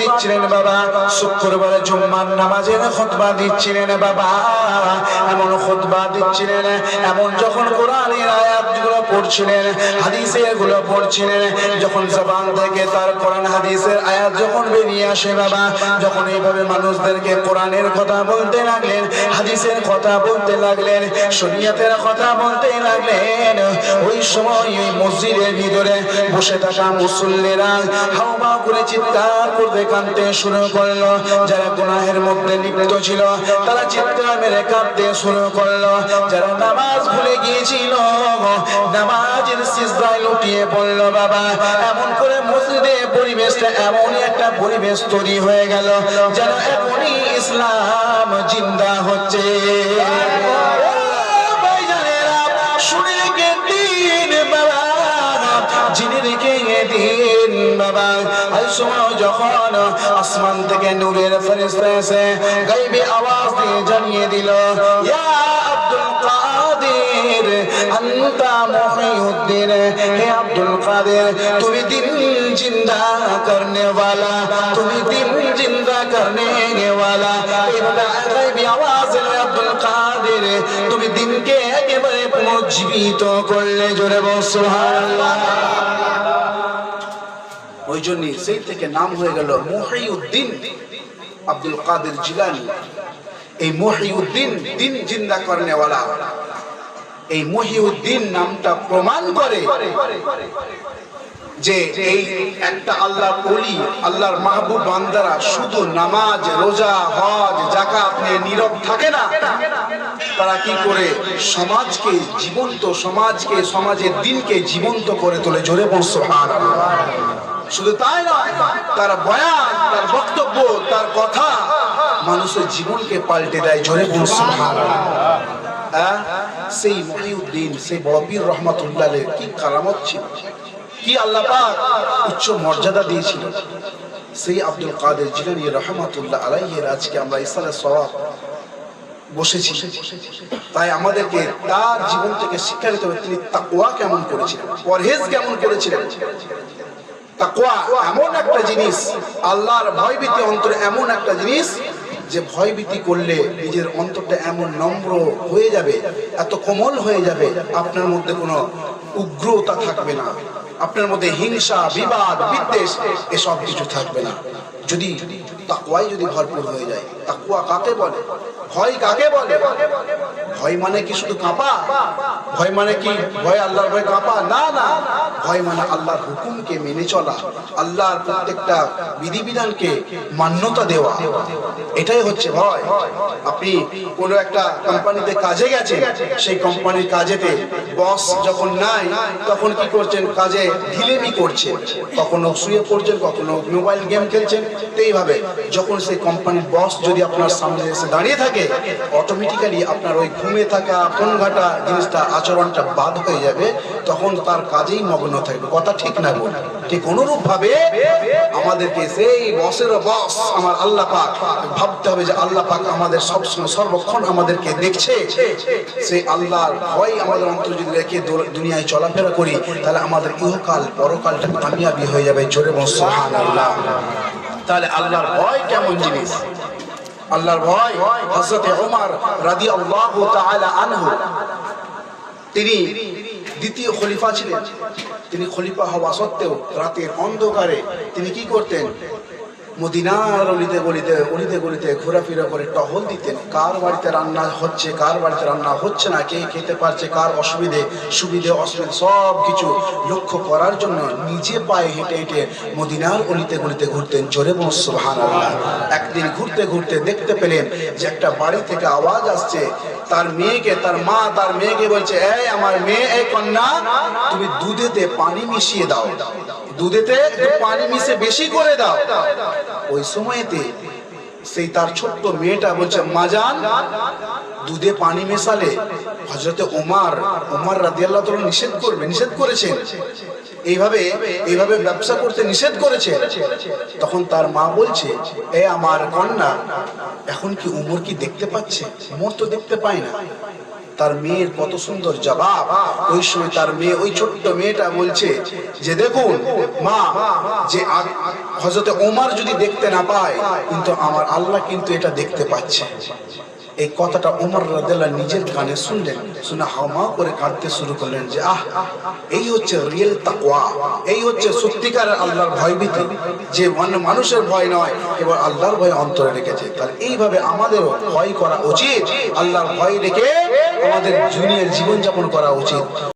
দিচ্ছিলেন বাবা। শুক্রবার জুম্মার নামাজের খুতবা দিচ্ছিলেন বাবা। এমন খুতবা দিচ্ছিলেন, এমন যখন কোরআনের আয়াতগুলো পড়ছিলেন, হাদিসেরগুলো পড়ছিলেন, যখন জবান থেকে তার কোরআন, হাদিসের আয়াত যখন বেরিয়ে আসে বাবা, যখন এইভাবে মানুষদেরকে কোরআনের কথা বলতে লাগলেন, হাদিসের কথা বলতে লাগলেন, শরীয়তের কথা বলতে লাগলেন, ওই সময় ওই মসজিদের ভিতরে বসে থাকা মুসল্লিরা হাওমা করে চিৎকার করতে কাঁদতে শুরু করল। যারা গুনাহের মধ্যে লিপ্ত ছিল, তারা চিৎকার মেরে কাঁদতে শুরু করল। যারা নামাজ ভুলে গিয়েছিল, নামাজের সিজদায় লুটিয়ে পড়ল, বাবা। এমন করে মসজিদে পরিবেশটা এমনই একটা পরিবেশ তৈরি হয়ে গেল, যেন এমনই ইসলাম জিন্দা হচ্ছে। বাবা। এই সময় যখন আসমান থেকে নূরের ফেরেশতা এসে গাইবে আওয়াজ দিয়ে জানিয়ে দিল ইয়া আব্দুল কাদের আন্তা মুহিউদ্দিন হে আব্দুল কাদের তুমি দিন জিন্দা করনে वाला তুমি দিন জিন্দা করনে वाला এইভাবে গাইবে আওয়াজ এলো আব্দুল কাদের তুমি দিনকে একেবারে পুনর্জীবিত করলে জোরে বল সুবহানাল্লাহ ওই জন্য সেই থেকে নাম হয়ে গেল মহিউদ্দিন আব্দুল কাদের জিলানি। এই মহিউদ্দিন দিন জিন্দা করনেওয়ালা। এই মহিউদ্দিন নামটা প্রমাণ করে যে এই একটা আল্লাহ বলি আল্লাহর মাহবুব বান্দারা শুধু নামাজ, রোজা, হজ জাকাত নিয়ে নীরব থাকে না। তারা কি করে সমাজকে জীবন্ত, সমাজকে, সমাজের দিনকে জীবন্ত করে তোলে? জোরে বলছো শুধু তাই নয়, তার বয়ান, তার বক্তব্য, তার কথা মানুষের জীবনকে পাল্টে দেয় জোরে হ্যাঁ? সেই মহিউদ্দিন, সেই বড়বীর রহমতুল্লাহ কি কারামত ছিল? কি আল্লাহ উচ্চ মর্যাদা দিয়েছিল? সেই আব্দুল কাদের জিলানি রহমতুল্লাহ আলাইহের আজকে আমরা ইসালে সওয়াব বসেছি। তাই আমাদেরকে তার জীবন থেকে শিক্ষা নিতে হবে তিনি তাকওয়া কেমন করেছিলেন, পরহেজ কেমন করেছিলেন? তাকওয়া এমন একটা জিনিস, আল্লাহর ভয়ভীতি অন্তরে এমন একটা জিনিস যে ভয়ভীতি করলে নিজের অন্তরটা এমন নম্র হয়ে যাবে, এত কোমল হয়ে যাবে, আপনার মধ্যে কোনো উগ্রতা থাকবে না। আপনার মধ্যে হিংসা, বিবাদ, বিদ্বেষ, এসব কিছু থাকবে না। যদি তাকুয়াই যদি ভরপুর হয়ে যায় তাকুয়া কাকে বলে? ভয় কাকে বলে? ভয় মানে কি শুধু কাঁপা? ভয় মানে কি? ভয় আল্লাহর ভয় কাঁপা? না না। ভয় মানে আল্লাহর হুকুমকে মেনে চলা, আল্লাহর প্রত্যেকটা বিধিবিধানকে মান্যতা দেওয়া। এটাই হচ্ছে ভয়। আপনি কোনো একটা কোম্পানিতে কাজে গেছেন, সেই কোম্পানির কাজেতে বস যখন নাই, তখন কি করছেন? কাজে ঢিলেমি করছে কখনো শুয়ে পড়ছেন, কখনো মোবাইল গেম খেলছেন। এইভাবে যখন সেই কোম্পানির বস যদি আপনার সামনে এসে দাঁড়িয়ে থাকে অটোমেটিক্যালি আপনার ওই ঘুমে থাকা কোন ঘাটা জিনিসটা, আচরণটা বাদ হয়ে যাবে, তখন তার কাজেই মগ্ন থাকবে। কথা ঠিক না বল ঠিক অনুরূপ ভাবে আমাদেরকে সেই বসের বস আমার আল্লাহ পাক, ভাবতে হবে যে আল্লাহ পাক আমাদের সবসময়, সর্বক্ষণ আমাদেরকে দেখছে। সেই আল্লাহর ভয় আমাদের অন্তর যদি রেখে দুনিয়ায় চলাফেরা করি, তাহলে আমাদের ইহকাল, পরকালটা কামিয়াবি হয়ে যাবে। জোরে বস আল্লাহ তাহলে আল্লাহর ভয় কেমন জিনিস? আল্লাহর ভয়, হযরতে ওমর রাদিয়াল্লাহু তাআলা আনহু। তিনি দ্বিতীয় খলিফা ছিলেন। তিনি খলিফা হওয়া সত্ত্বেও রাতের অন্ধকারে তিনি কি করতেন? মদিনার অলিতে গলিতে অলিতে গলিতে ঘোরাফেরা করে টহল দিতেন। কার বাড়িতে রান্না হচ্ছে, কার বাড়িতে রান্না হচ্ছে না, কে খেতে পারছে, কার অসুবিধে, সুবিধে, অসুবিধে সব কিছু লক্ষ্য করার জন্য নিজে পায়ে হেঁটে হেঁটে মদিনার অলিতে গলিতে ঘুরতেন। জোরে সুবহান একদিন ঘুরতে ঘুরতে দেখতে পেলেন যে একটা বাড়ি থেকে আওয়াজ আসছে। তার মেয়েকে, তার মা, তার মেয়েকে বলছে, এই আমার মেয়ে, এই কন্যা, তুমি দুধেতে পানি মিশিয়ে দাও দাও। দুধেতে পানি মিশে বেশি করে দাও। ওই সময়েতে সেই তার ছোট্ট মেয়েটা বলছে মাজান দুধে পানি মেশালে হজরতে ওমার ওমার রাদিয়াল্লাহু তাআলা নিষেধ করবে, নিষেধ করেছেন এইভাবে এইভাবে ব্যবসা করতে নিষেধ করেছে। তখন তার মা বলছে, এ আমার কন্যা, এখন কি উমর কি দেখতে পাচ্ছে? উমর তো দেখতে পায় না। তার মেয়ের কত সুন্দর জবাব। ওই সময় তার মেয়ে, ওই ছোট্ট মেয়েটা বলছে যে, দেখুন, মা, যে হজরতে ওমার যদি দেখতে না পায়, কিন্তু আমার আল্লাহ কিন্তু এটা দেখতে পাচ্ছে। এই কথাটা উমর রাদিয়াল্লাহু নিজের কানে শুনলেন, শুনে হামা করে কাঁদতে শুরু করলেন যে, আহ, এই হচ্ছে রিয়েল তাকওয়া, এই হচ্ছে সত্যিকার আল্লাহর ভয়ভীতি। যে মানে মানুষের ভয় নয়, এবার আল্লাহর ভয় অন্তরে রেখেছে। তার এইভাবে আমাদেরও ভয় করা উচিত। আল্লাহর ভয় রেখে আমাদের দুনিয়ার জীবনযাপন করা উচিত।